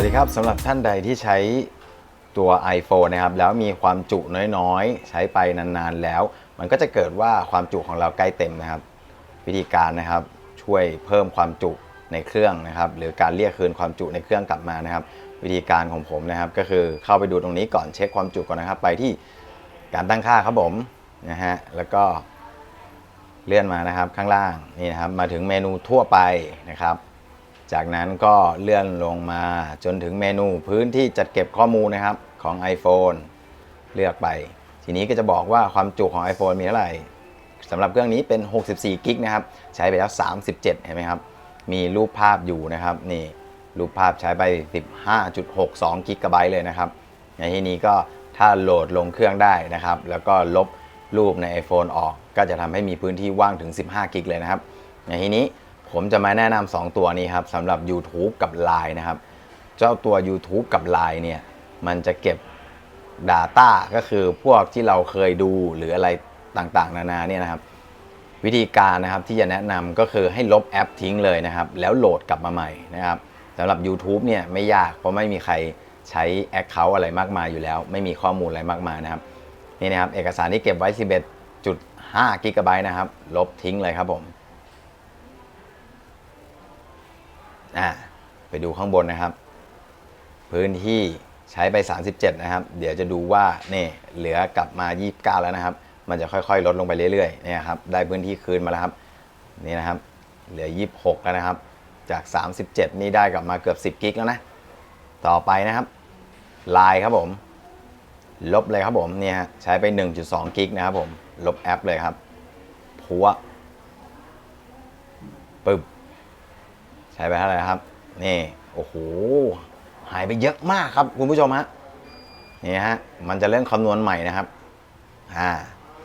วัสดีครับสำหรับท่านใดที่ใช้ตัว iPhone นะครับแล้วมีความจุน้อยๆ ใช้ไปนานๆแล้ว มันก็จะเกิดว่าความจุของเราใกล้เต็มนะครับ วิธีการนะครับช่วยเพิ่มความจุในเครื่องนะครับหรือการเรียกคืนความจุในเครื่องกลับมานะครับ วิธีการของผมนะครับ ก็คือเข้าไปดูตรงนี้ก่อนเช็คความจุก่อนนะครับ ไปที่การตั้งค่าครับผมนะฮะแล้วก็เลื่อนมานะครับข้างล่างนี่นะครับมาถึงเมนูทั่วไปนะครับ จากนั้นก็เลื่อนลงมาจนถึงเมนูพื้นที่จัดเก็บข้อมูลนะครับของ iPhone เลือกไป ทีนี้ก็จะบอกว่าความจุของ iPhone มีเท่าไหร่สำหรับเครื่องนี้เป็น 64กิกนะครับ ใช้ไปแล้ว 37 เห็นไหมครับ มีรูปภาพอยู่นะครับ นี่ รูปภาพใช้ไป 15.62กิกะไบต์เลยนะครับ ในที่นี้ก็ถ้าโหลดลงเครื่องได้นะครับ แล้วก็ลบรูปใน iPhone ออก ก็จะทำให้มีพื้นที่ว่างถึง 15กิกเลยนะครับ ในที่นี้ ผมจะมาแนะนำ2ตัวนี้ครับสำหรับ YouTube กับ Line นะครับ เจ้าตัว YouTube กับ Line เนี่ย มันจะเก็บ Data ก็คือพวกที่เราเคยดูหรืออะไรต่างๆ นานาเนี่ยนะครับ วิธีการนะครับที่จะแนะนำก็คือให้ลบแอปทิ้งเลยนะครับ แล้วโหลดกลับมาใหม่นะครับสำหรับ YouTube เนี่ยไม่ยากเพราะไม่มีใครใช้ Account อะไรมากมายอยู่แล้ว ไม่มีข้อมูลอะไรมากมายนะครับนี่นะครับเอกสารที่เก็บไว้ 11.5กิกะไบต์นะครับ ลบทิ้งเลยครับผม อ่าไปดูข้างบนนะครับ พื้นที่ใช้ไป 37 นะครับ เดี๋ยวจะดูว่านี่เหลือกลับมา 29 แล้วนะครับ มันจะค่อยๆ ลดลงไปเรื่อยๆเนี่ยครับได้พื้นที่คืนมาแล้วครับนี่นะครับ เหลือ 26 แล้วนะครับ จาก 37 นี่ได้กลับมาเกือบ 10 กิกแล้วนะ ต่อไปนะครับไลน์ครับผม ลบเลยครับผมเนี่ยใช้ไป 1.2 กิกนะครับผม ลบแอปเลยครับพัวปึ๊บ ใช้ไปเท่าไหร่ครับ นี่โอ้โหหายไปเยอะมากครับคุณผู้ชมฮะนี่ฮะมันจะเริ่มคำนวณใหม่นะครับอ่า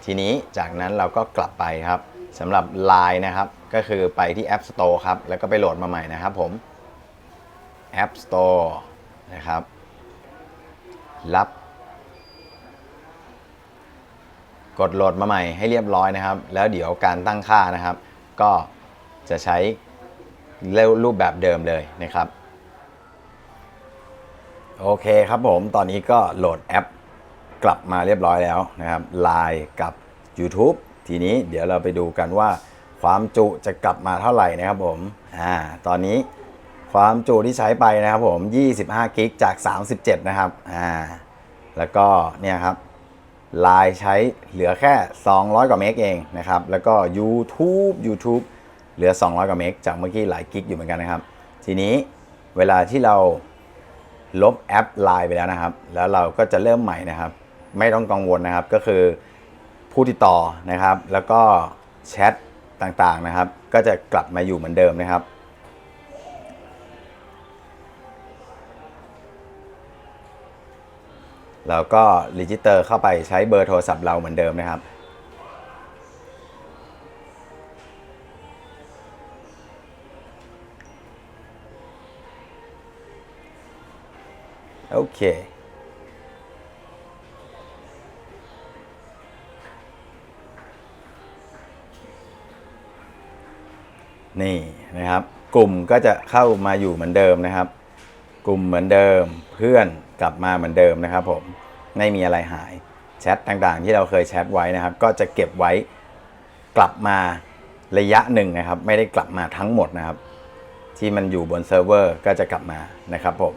ทีนี้จากนั้นเราก็กลับไปครับสำหรับ Line นะครับ ก็คือไปที่ App Store ครับ แล้วก็ไปโหลดมาใหม่นะครับผม App Store นะครับ รับ กดโหลดมาใหม่ให้เรียบร้อยนะครับ แล้วเดี๋ยวการตั้งค่านะครับ ก็จะใช้ ร็วรูปแบบเดิมเลยนะครับ โอเคครับผม ตอนนี้ก็โหลดแอปกลับมาเรียบร้อยแล้วนะครับ Line กับ YouTube ทีนี้เดี๋ยวเราไปดูกันว่า ความจุจะกลับมาเท่าไหร่นะครับผม อ่า ตอนนี้ความจุที่ใช้ไปนะครับผม 25 กิกจาก 37 นะครับ อ่า แล้วก็เนี่ยครับ Line ใช้เหลือแค่ 200 กว่าเมกเองนะครับ แล้วก็ YouTube YouTube เหลือ 200 กว่าเมกจากเมื่อกี้หลายกิกอยู่เหมือนกันนะครับ ทีนี้เวลาที่เราลบแอป Line ไปแล้วนะครับ แล้วเราก็จะเริ่มใหม่นะครับ ไม่ต้องกังวลนะครับ ก็คือผู้ติดต่อนะครับ แล้วก็แชทต่างๆนะครับ ก็จะกลับมาอยู่เหมือนเดิมนะครับแล้วก็รีจิสเตอร์เข้าไปใช้เบอร์โทรศัพท์เราเหมือนเดิมนะครับ โอเคนี่นะครับ กลุ่มก็จะเข้ามาอยู่เหมือนเดิมนะครับ กลุ่มเหมือนเดิม เพื่อนกลับมาเหมือนเดิมนะครับ ผมไม่มีอะไรหายแชทต่างๆ ที่เราเคยแชทไว้นะครับ ก็จะเก็บไว้กลับมาระยะหนึ่งนะครับ ไม่ได้กลับมาทั้งหมดนะครับ ที่มันอยู่บนเซิร์ฟเวอร์ก็จะกลับมานะครับผม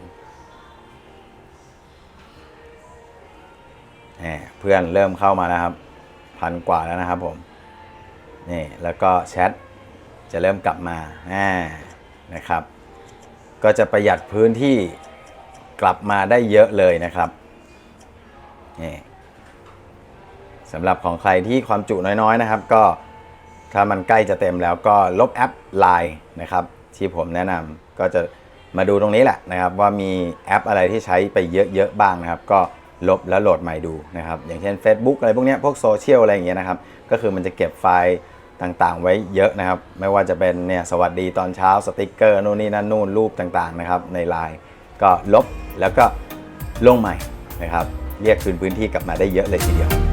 เพื่อนเริ่มเข้ามาแล้วครับ พันกว่าแล้วนะครับผม นี่แล้วก็แชทจะเริ่มกลับมาอ่านะครับ ก็จะประหยัดพื้นที่กลับมาได้เยอะเลยนะครับนี่สำหรับของใครที่ความจุน้อยๆนะครับ ก็ถ้ามันใกล้จะเต็มแล้วก็ลบแอป Line นะครับ ที่ผมแนะนำก็จะมาดูตรงนี้แหละนะครับ ว่ามีแอปอะไรที่ใช้ไปเยอะๆบ้างนะครับ ก็ ลบแล้วโหลดใหม่ดูนะครับอย่างเช่น Facebook อะไรพวกนี้พวกโซเชียลอะไรอย่างเงี้ยนะครับก็คือมันจะเก็บไฟล์ต่างๆ ไว้เยอะนะครับ ไม่ว่าจะเป็นเนี่ยสวัสดีตอนเช้าสติกเกอร์นู่นนี่นั่นนู่นรูปต่างๆนะครับในไลน์ก็ลบแล้วก็ลงใหม่นะครับเรียกคืนพื้นที่กลับมาได้เยอะเลยทีเดียว